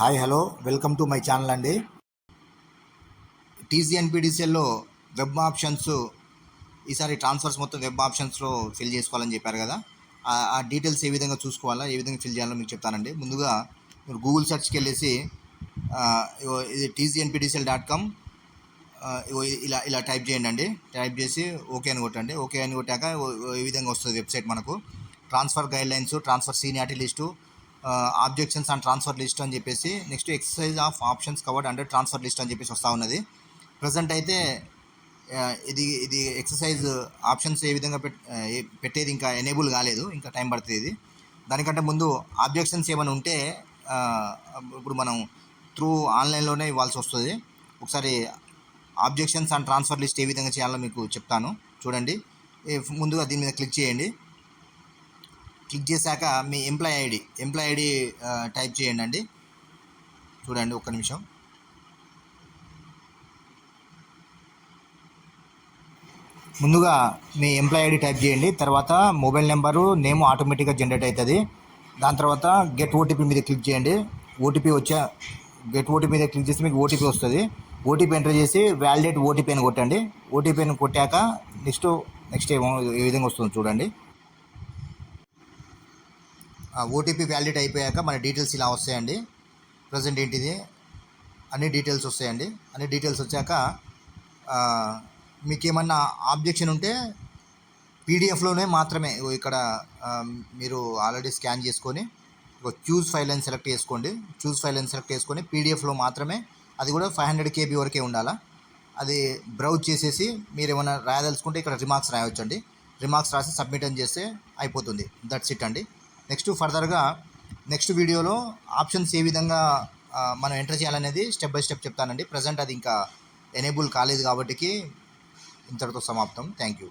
Hi hello. Welcome to my channel అండి. టీసీఎన్పిడిసిఎల్లో web options ఈసారి ట్రాన్స్ఫర్స్ మొత్తం వెబ్ ఆప్షన్స్లో ఫిల్ చేసుకోవాలని చెప్పారు కదా. ఆ- డీటెయిల్స్ ఏ విధంగా చూసుకోవాలా ఏ విధంగా ఫిల్ చేయాలో మీకు చెప్తానండి. ముందుగా మీరు గూగుల్ సెర్చ్కి వెళ్ళేసి ఇది టీసీఎన్పిడిసిఎల్ డాట్ కామ్ ఇలా ఇలా టైప్ చేయండి అండి. టైప్ చేసి ఓకే అని కొట్టండి. ఓకే అని కొట్టాక ఏ విధంగా వస్తుంది వెబ్సైట్ మనకు? Transfer guidelines transfer seniority list objections and transfer list అని చెప్పేసి next exercise of options covered under transfer list అని చెప్పేసి వస్తూ ఉన్నది. ప్రజెంట్ అయితే ఇది ఇది ఎక్సర్సైజ్ ఆప్షన్స్ ఏ విధంగా పెట్టేది ఇంకా ఎనేబుల్ కాలేదు ఇంకా టైం పడుతుంది ఇది. దానికంటే ముందు ఆబ్జెక్షన్స్ ఏమైనా ఉంటే ఇప్పుడు మనం త్రూ ఆన్లైన్లోనే ఇవ్వాల్సి వస్తుంది. ఒకసారి ఆబ్జెక్షన్స్ అండ్ ట్రాన్స్ఫర్ లిస్ట్ ఏ విధంగా చేయాలో మీకు చెప్తాను. చూడండి. ముందుగా దీని మీద క్లిక్ చేయండి. క్లిక్ చేశాక మీ employee ID employee ID type చేయండి అండి. చూడండి ఒక్క నిమిషం. ముందుగా మీ ఎంప్లాయ్ ఐడి టైప్ చేయండి. తర్వాత మొబైల్ నెంబరు నేమ్ ఆటోమేటిక్గా జనరేట్ అవుతుంది దాని తర్వాత గెట్ ఓటీపీ మీద క్లిక్ చేయండి. ఓటీపీ వచ్చా గెట్ ఓటీపీ మీద క్లిక్ చేసి మీకు ఓటీపీ వస్తుంది. ఓటీపీ ఎంటర్ చేసి వ్యాలిడేట్ ఓటీపీ అని కొట్టండి. ఓటీపీని కొట్టాక నెక్స్ట్ నెక్స్ట్ ఏమో ఏ విధంగా వస్తుంది చూడండి. ఓటీపీ వ్యాలిడేట్ అయిపోయాక మన డీటెయిల్స్ ఇలా వస్తాయండి. ప్రజెంట్ ఏంటిది? అన్ని డీటెయిల్స్ వస్తాయండి. అన్ని డీటెయిల్స్ వచ్చాక మీకు ఏమన్నా ఆబ్జెక్షన్ ఉంటే పీడిఎఫ్లోనే మాత్రమే ఇక్కడ మీరు ఆల్రెడీ స్కాన్ చేసుకొని చూస్ ఫైల్ అని సెలెక్ట్ చేసుకోండి. చూస్ ఫైల్ అని సెలెక్ట్ చేసుకొని పీడిఎఫ్లో మాత్రమే అది కూడా ఫైవ్ హండ్రెడ్ కేబీ వరకే ఉండాలా? అది బ్రౌజ్ చేసేసి మీరు ఏమైనా రాయదలుచుకుంటే ఇక్కడ రిమార్క్స్ రాయవచ్చండి రిమార్క్స్ రాసి సబ్మిట్ అని చేస్తే అయిపోతుంది. దట్స్ ఇట్ అండి. నెక్స్ట్ ఫర్దర్గా నెక్స్ట్ వీడియోలో ఆప్షన్స్ ఏ విధంగా మనం ఎంటర్ చేయాలనేది స్టెప్ బై స్టెప్ చెప్తానండి. ప్రజెంట్ అది ఇంకా ఎనేబుల్ కాలేదు కాబట్టికి ఇంతటితో సమాప్తం. Thank you.